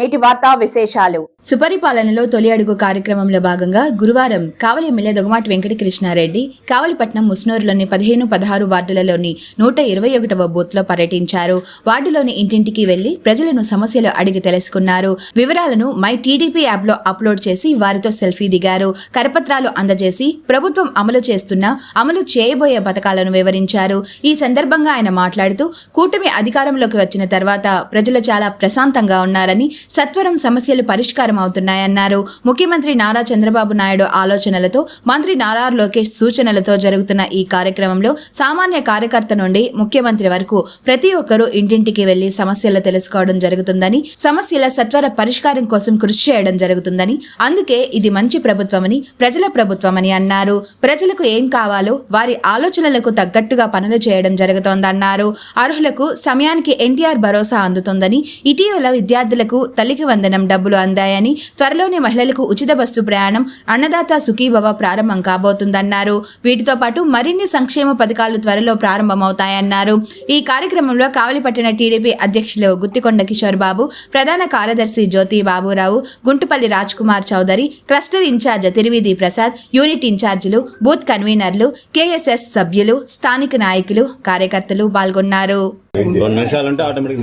నేటి వార్తా విశేషాలు. సుపరిపాలనలో తొలి అడుగు కార్యక్రమంలో భాగంగా గురువారం కావలి ఎమ్మెల్యే దొగమాటి వెంకటకృష్ణారెడ్డి కావలిపట్నం ముస్నూరులోని పదిహేను పదహారు వార్డులలోని నూట ఇరవై ఒకటవ బూత్లో పర్యటించారు. వార్డులోని ఇంటింటికి వెళ్ళి ప్రజలను సమస్యలు అడిగి తెలుసుకున్నారు. వివరాలను మై టీడీపీ యాప్లో అప్లోడ్ చేసి వారితో సెల్ఫీ దిగారు. కరపత్రాలు అందజేసి ప్రభుత్వం అమలు చేస్తున్న అమలు చేయబోయే పథకాలను వివరించారు. ఈ సందర్భంగా ఆయన మాట్లాడుతూ కూటమి అధికారంలోకి వచ్చిన తర్వాత ప్రజలు చాలా ప్రశాంతంగా ఉన్నారని సత్వరం సమస్యలు పరిష్కారం అవుతున్నాయన్నారు. ముఖ్యమంత్రి నారా చంద్రబాబు నాయుడు ఆలోచనలతో మంత్రి నారా లోకేష్ సూచనలతో జరుగుతున్న ఈ కార్యక్రమంలో సామాన్య కార్యకర్త నుండి ముఖ్యమంత్రి వరకు ప్రతి ఒక్కరూ ఇంటింటికి వెళ్ళి సమస్యలు తెలుసుకోవడం జరుగుతుందని సమస్యల సత్వర పరిష్కారం కోసం కృషి చేయడం జరుగుతుందని అందుకే ఇది మంచి ప్రభుత్వమని ప్రజల ప్రభుత్వమని అన్నారు. ప్రజలకు ఏం కావాలో వారి ఆలోచనలకు తగ్గట్టుగా పనులు చేయడం జరుగుతోందన్నారు. అర్హులకు సమయానికి ఎన్టీఆర్ భరోసా అందుతుందని ఇటీవల విద్యార్థులకు తల్లికి వందనం డబ్బులు అందాయని త్వరలోనే మహిళలకు ఉచిత బస్సు ప్రయాణం అన్నదాత సుఖీభవ ప్రారంభం కాబోతుందన్నారు. వీటితో పాటు మరిన్ని సంక్షేమ పథకాలు త్వరలో ప్రారంభమవుతాయన్నారు. ఈ కార్యక్రమంలో కావలిపట్టిన టీడీపీ అధ్యక్షులు గుత్తికొండ కిషోర్ బాబు ప్రధాన కార్యదర్శి Jyothi Baburao Guntupalli Raj Kumar Chowdary cluster incharge Thiruvidhi Prasad unit ఇన్ఛార్జీలు బూత్ కన్వీనర్లు కేఎస్ఎస్ సభ్యులు స్థానిక నాయకులు కార్యకర్తలు పాల్గొన్నారు. రెండు నిమిషాలంటే ఆటోమేటిక్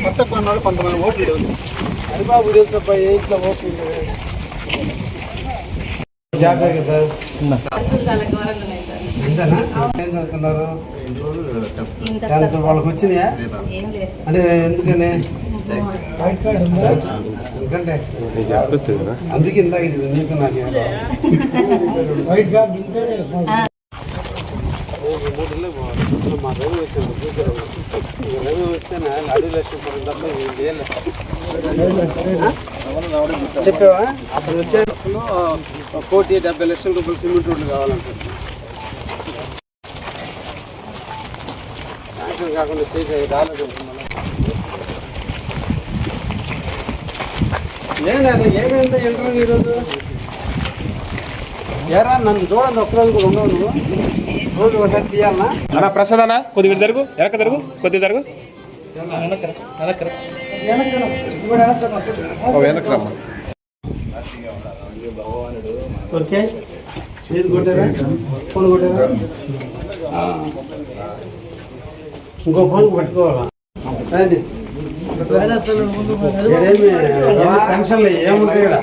కొత్త కొన్నాడు కొంతమంది ఓట్లు లేవు హరిబాబు తెలుసప్ప ఏ ఇంట్లో ఓట్లు చదువుతున్నారు వాళ్ళకి వచ్చినాయా అంటే ఎందుకని అందుకే ఇందాక ఇది నీకు నాకు వైట్ కార్డు ఉంటేనే మూడు మా రవి వచ్చాను చూసారు రవి వస్తేనే అడుగు లక్షలు తప్ప ఏం చెప్పావా? అతను వచ్చేటప్పుడు కోటి డెబ్బై లక్షల రూపాయలు సిమెంట్ రోడ్లు కావాలంటారు శాంక్షన్ కాకుండా చేసే రాలేదు ఏమైనా ఏమైందో ఇంటర్వ్యూ ఈరోజు? ఏరా నన్ను చూడండి ఒక్కరోజు కూడా ఉండవు నువ్వు. రోజు ఒకసారి తీయాలనా? అన్న ప్రసాద్ అన్న కొద్దిగా జరుగు వెనక జరుగు కొద్దిగా జరుగు. ఓకే ఏది కొట్టారా ఫోన్ కొట్టారా. ఇంకో ఫోన్ పట్టుకోవాలా రండి. ఏమి టెన్షన్లు ఏముంటాయి ఈడ?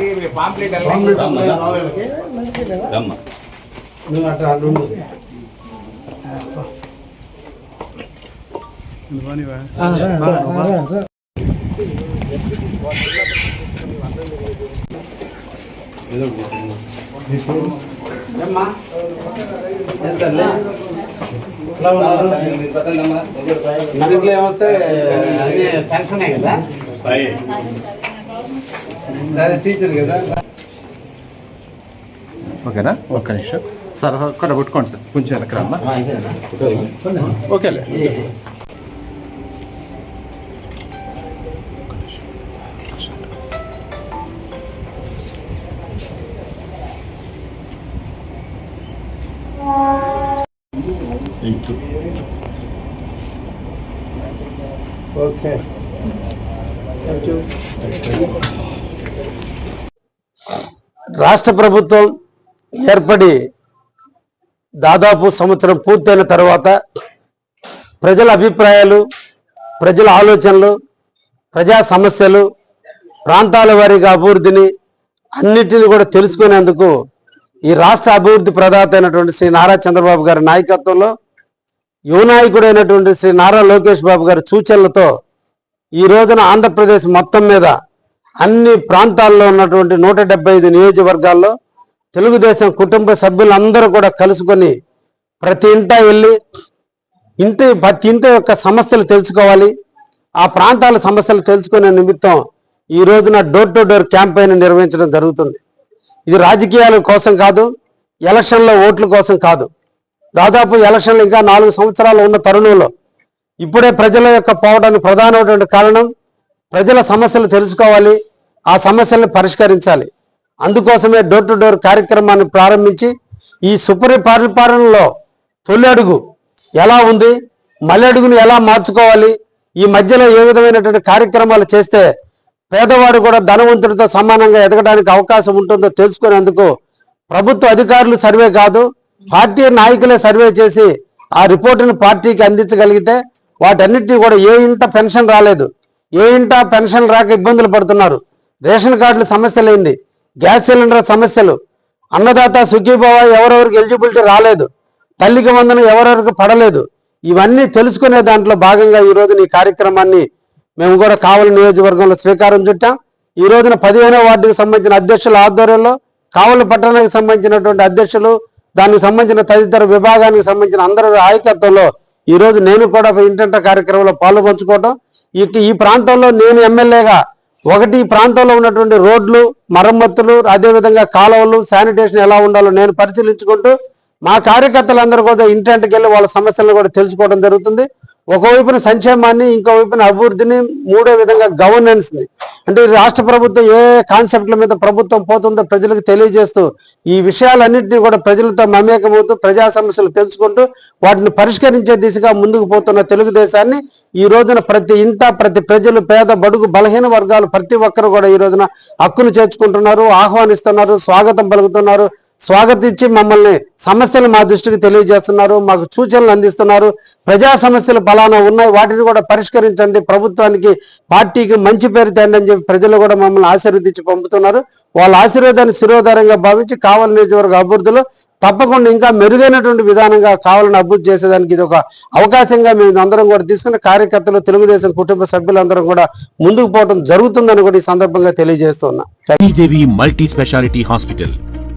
గవర్నమెంట్ ఎంప్లాయీ రావు వీళ్ళకి. నువ్వు అట్లా ఏమొస్తే కదా? అదే టీచర్ కదా. ఓకేనా? ఒక్క నిమిషం. సార్ పెట్టుకోండి సార్. కొంచెం రమ్మ ఓకేలే. ఓకే రాష్ట్ర ప్రభుత్వం ఏర్పడి దాదాపు సంవత్సరం పూర్తయిన తర్వాత ప్రజల అభిప్రాయాలు ప్రజల ఆలోచనలు ప్రజా సమస్యలు ప్రాంతాల వారీగా అభివృద్ధిని అన్నిటిని కూడా తెలుసుకునేందుకు ఈ రాష్ట్ర అభివృద్ధి ప్రదాత అయినటువంటి శ్రీ నారా చంద్రబాబు గారి నాయకత్వంలో యువనాయకుడైనటువంటి శ్రీ నారా లోకేష్ బాబు గారి సూచనలతో ఈ రోజున ఆంధ్రప్రదేశ్ మొత్తం మీద అన్ని ప్రాంతాల్లో ఉన్నటువంటి నూట డెబ్బై ఐదు నియోజకవర్గాల్లో తెలుగుదేశం కుటుంబ సభ్యులందరూ కూడా కలుసుకొని ప్రతి ఇంట వెళ్ళి ఇంటి ప్రతి ఇంటి యొక్క సమస్యలు తెలుసుకోవాలి. ఆ ప్రాంతాల సమస్యలు తెలుసుకునే నిమిత్తం ఈ రోజున డోర్ టు డోర్ క్యాంపెయిన్ నిర్వహించడం జరుగుతుంది. ఇది రాజకీయాల కోసం కాదు ఎలక్షన్లో ఓట్ల కోసం కాదు. దాదాపు ఎలక్షన్లు ఇంకా నాలుగు సంవత్సరాలు ఉన్న తరుణంలో ఇప్పుడే ప్రజల యొక్క పోవడానికి ప్రధానమైనటువంటి కారణం ప్రజల సమస్యలు తెలుసుకోవాలి ఆ సమస్యలను పరిష్కరించాలి. అందుకోసమే డోర్ టు డోర్ కార్యక్రమాన్ని ప్రారంభించి ఈ సుపరి పరిపాలనలో తొలి అడుగు ఎలా ఉంది మళ్ళీ అడుగును ఎలా మార్చుకోవాలి ఈ మధ్యలో ఏ విధమైనటువంటి కార్యక్రమాలు చేస్తే పేదవాడు కూడా ధనవంతుడితో సమానంగా ఎదగడానికి అవకాశం ఉంటుందో తెలుసుకునేందుకు ప్రభుత్వ అధికారులు సర్వే కాదు పార్టీ నాయకులే సర్వే చేసి ఆ రిపోర్టును పార్టీకి అందించగలిగితే వాటన్నిటిని కూడా ఏ ఇంట పెన్షన్ రాలేదు. ఏ ఇంట పెన్షన్ రాక ఇబ్బందులు పడుతున్నారు. రేషన్ కార్డుల సమస్యలైంది గ్యాస్ సిలిండర్ సమస్యలు. అన్నదాత సుఖీభావ ఎవరెవరికి ఎలిజిబిలిటీ రాలేదు. తల్లికి వందన ఎవరెవరికి పడలేదు. ఇవన్నీ తెలుసుకునే దాంట్లో భాగంగా ఈ రోజున ఈ కార్యక్రమాన్ని మేము కూడా కావలి నియోజకవర్గంలో స్వీకారం చుట్టాం. ఈ రోజున పదిహేనో వార్డుకి సంబంధించిన అధ్యక్షుల ఆధ్వర్యంలో కావలి పట్టణానికి సంబంధించినటువంటి అధ్యక్షులు దానికి సంబంధించిన తదితర విభాగానికి సంబంధించిన అందరి నాయకత్వంలో ఈరోజు నేను కూడా ఇంటంట కార్యక్రమంలో పాల్పంచుకోవడం పంచుకోవడం ఈ ప్రాంతంలో నేను ఎమ్మెల్యేగా ఒకటి ఈ ప్రాంతంలో ఉన్నటువంటి రోడ్లు మరమ్మతులు అదేవిధంగా కాలువలు శానిటేషన్ ఎలా ఉండాలో నేను పరిశీలించుకుంటూ మా కార్యకర్తలందరూ కూడా ఇంటింటికి వెళ్ళి వాళ్ళ సమస్యలను కూడా తెలుసుకోవడం జరుగుతుంది. ఒకవైపున సంక్షేమాన్ని ఇంకో వైపున అభివృద్ధిని మూడో విధంగా గవర్నెన్స్ని. అంటే ఈ రాష్ట్ర ప్రభుత్వం ఏ కాన్సెప్ట్ల మీద ప్రభుత్వం పోతుందో ప్రజలకు తెలియజేస్తూ ఈ విషయాలన్నింటినీ కూడా ప్రజలతో మమేకమవుతూ ప్రజా సమస్యలు తెలుసుకుంటూ వాటిని పరిష్కరించే దిశగా ముందుకు పోతున్న తెలుగుదేశాన్ని ఈ రోజున ప్రతి ఇంట ప్రతి ప్రజలు పేద బడుగు బలహీన వర్గాలు ప్రతి ఒక్కరు కూడా ఈ రోజున హక్కును చేర్చుకుంటున్నారు ఆహ్వానిస్తున్నారు స్వాగతం పలుకుతున్నారు స్వాగతించి మమ్మల్ని సమస్యలు మా దృష్టికి తెలియజేస్తున్నారు మాకు సూచనలు అందిస్తున్నారు. ప్రజా సమస్యలు ఫలానా ఉన్నాయి వాటిని కూడా పరిష్కరించండి. ప్రభుత్వానికి పార్టీకి మంచి పేరు తేండి అని చెప్పి ప్రజలు కూడా మమ్మల్ని ఆశీర్వదించి పంపుతున్నారు. వాళ్ళ ఆశీర్వాదాన్ని శిరోధారంగా భావించి కావలి నియోజకవర్గ అభివృద్ధిలో తప్పకుండా ఇంకా మెరుగైనటువంటి విధానంగా కావాలని అభివృద్ధి చేసేదానికి ఇది ఒక అవకాశంగా మేము అందరం కూడా తీసుకుని కార్యకర్తలు తెలుగుదేశం కుటుంబ సభ్యులందరం కూడా ముందుకు పోవడం జరుగుతుందని కూడా ఈ సందర్భంగా తెలియజేస్తున్నా. Multi speciality hospital.